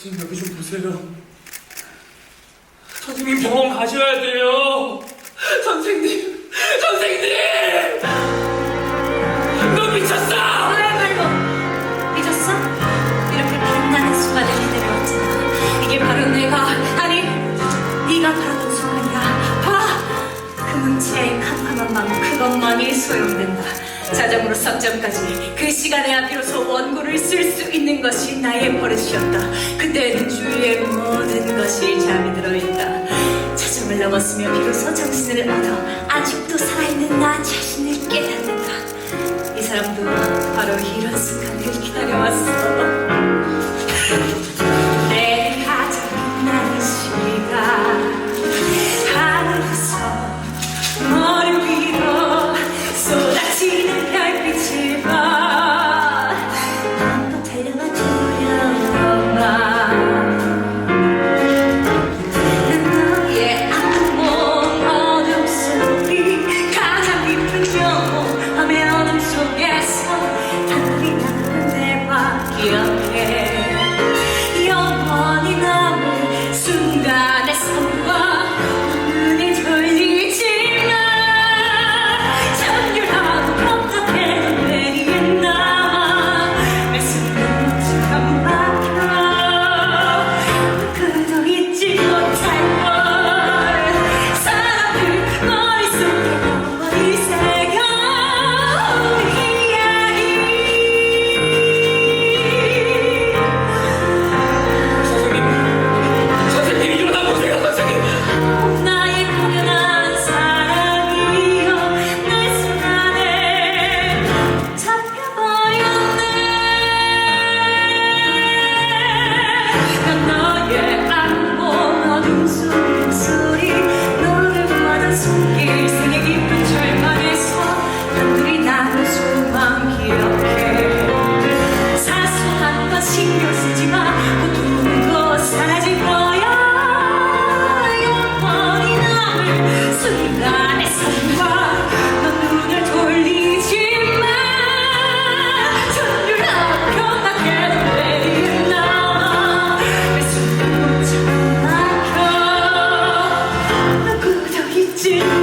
선생님 여기 좀 보세요. 선생님 병원 가셔야 돼요. 선생님, 선생님! 너 미쳤어! 왜 말고 잊었어? 이렇게 빛나는 순간을 해내려왔잖아 이게 바로 내가 아니 네가 바라본 순간이야 봐그 문체의 캄캄한 마음 그것만이 소용된다 자정으로 석점까지 그 시간에 야 비로소 원고를 쓸 수 있는 것이 나의 버릇이었다. 그때는 주위의 모든 것이 잠이 들어있다. 자정을 넘었으며 비로소 정신을 얻어 아직도 살아있는 나 자신을 깨닫는다. 이 사람도 바로 이런 순간을 기다려왔어. Yeah. to